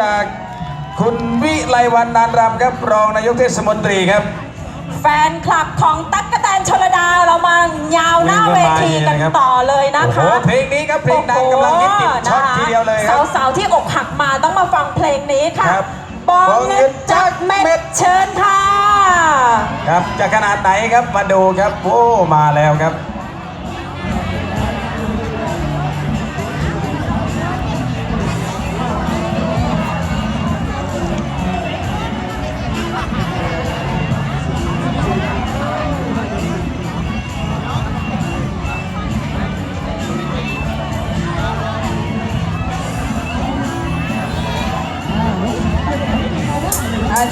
จากคุณวิไลวันนานรำครับรองนายกเทศมนตรีครับ แฟนคลับของตั๊กกะแตนชลดาเรามายาวหน้าเวทีกันต่อเลยนะคะเพลงนี้ครับเพลงดังกำลังฮิตติดช็อตทีเดียวเลยครับสาวๆที่อกหักมาต้องมาฟังเพลงนี้ค่ะบบองเงินจักเม็ดเชิญค่ะ ครับจะขนาดไหนครับมาดูครับโอ้มาแล้วครับ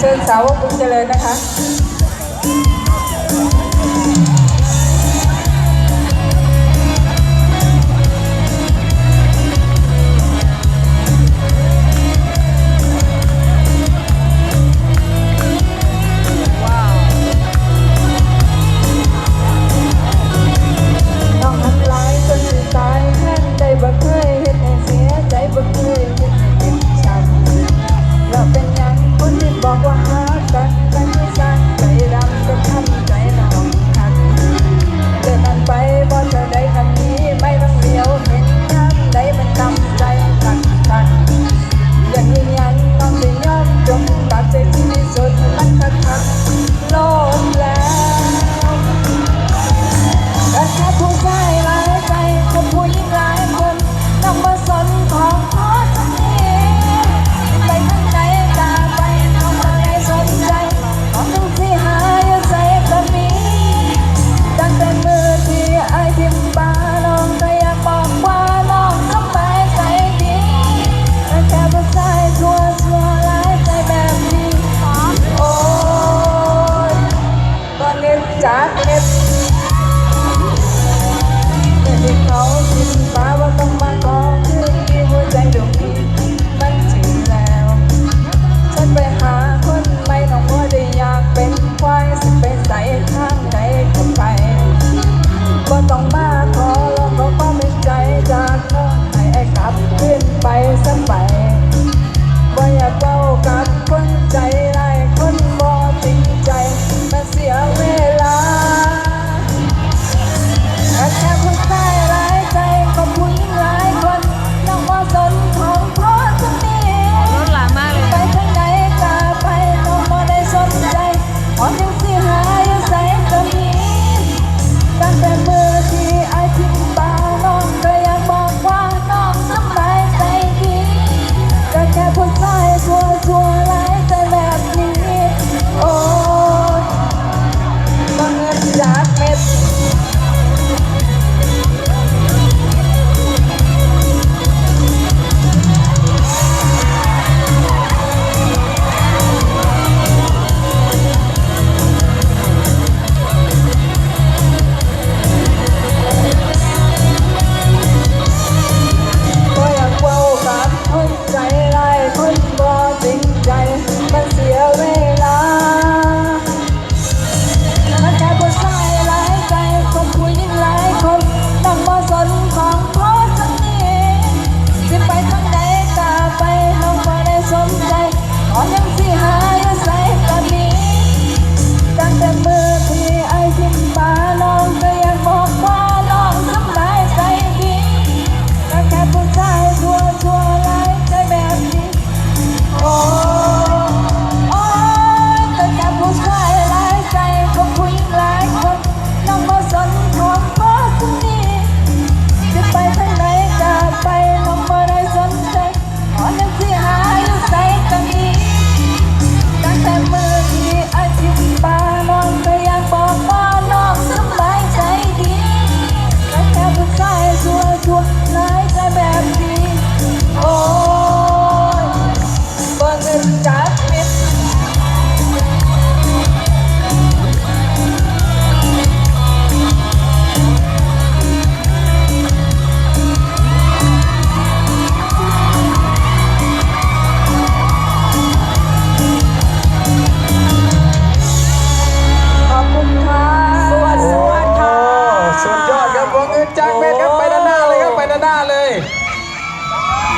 ชิญสาวกุญเจริญนะคะ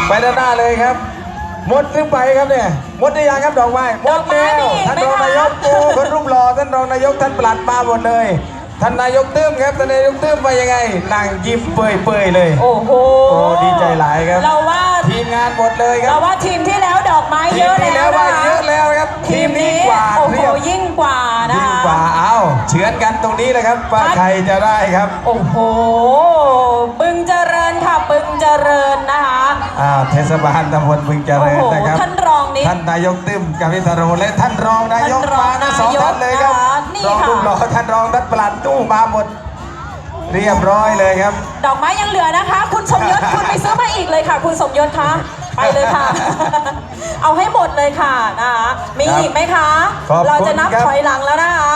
ไปด้านหน้าเลยครับหมดขึ้นไปครับเนี่ยหมดได้ยังครับดอกไม้หมดแล้วท่านรองนายกโอ้คนรูปหล่อท่านรองนายกท่านปลัดมาหมดเลยท่านนายกตื้มครับท่านนายกตื้มไปยังไงนั่งยิ้มเปื่อยเปยเลย โอ้โหดีใจหลายครับเราว่าทีมงานหมดเลยครับเราว่าทีมที่แล้วดอกไม้เยอะแล้วนะเยอะแล้วครับ ทีมนี้โอ้โหยิ่งกว่านะยิ่งกว่าเอาเฉือนกันตรงนี้เลยครับว่าใครจะได้ครับ โอ้โห อ่าเทศบาลตำบลบึงเจริญโอ้โหนะครับท่านรองนี่ท่านนายกตึ้มกับพิธโรและท่านรองนายกท่านรองมาทั้งสองนายกท่านเลยครับนะคะนี่รองค่ะ ลูกหล่อท่านรองท่านปลัดตู้มาหมด เรียบร้อยเลยครับ ดอกไม้ยังเหลือนะคะ คุณสมยศ คุณไปซื้อมาอีกเลยค่ะ คุณสมยศคะไปเลยค่ะ เอาให้หมดเลยค่ะนะคะมีครับอีกไหมคะ ขอบคุณเราจะนับครับถอยหลังแล้วนะคะ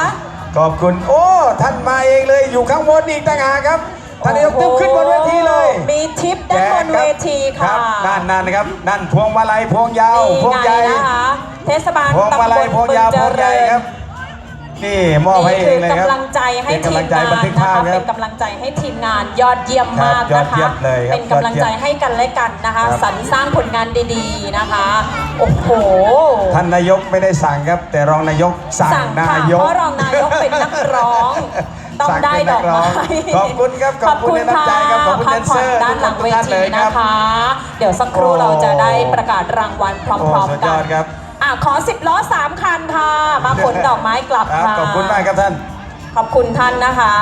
ขอบคุณ โอ้ ท่านมาเองเลยอยู่ข้างบนอีกต่างหากครับท่านนายกตึ้มขึ้นบนเวทีเลยมี ทิปด้านบนเวทีครัค่ะบนั่นนั่นนะครับนั่นพวงมาลัยพวงยาวนี่พวงไงใหญ่นะคะเทศบาลพวงตำบมาลลัยพวงยาวบึพวงใหญ่ครับนี่มอบให้นี่เอคืงอเลยครับกำลังใจให้เป็นทีกำลัมงใจงานบันทึกนะภาพคะคเป็รับนกำลังใจให้ทีมงานยอดเยี่ยมมากครับยอนะดเยี่คะยมเลยครับเป็นกำลังใจให้กันและกันนะคะครับสรรสร้างผลงานดีๆนะคะโอ้โหท่านนายกไม่ได้สั่งครับ แต่รองนายกสั่งสั่งนาค่ะยกเพราะรองนายกเป็นนักร้อง ต้องสั่งได้เป็นดนัอกกร้ไม้องขอบคุณครับขอบคุณในน้ำใจครับขอบคุณพัแดกนผ่เซอนอร์ด้านหลังเวทุกท่านทีเลยครับนะคะ เดี๋ยวสักครู่โอ้เราจะได้ประกาศรางวัลพร้อโอ้มสุดๆยกัอนดครับ อะขอ 10 ล้อ 3 คันค่ะ มาขนดอกไม้กลับครับค่ะ ขอบคุณมากครับท่านขอบคุณท่านนะคะ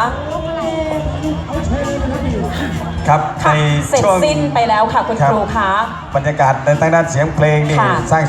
ครับในค่ะ เสร็จช่วง สิ้นไปแล้วค่ะคุณครับครูคะ บรรยากาศในทางด้านเสียงเพลงนี่ค่ะ สร้างสรรค์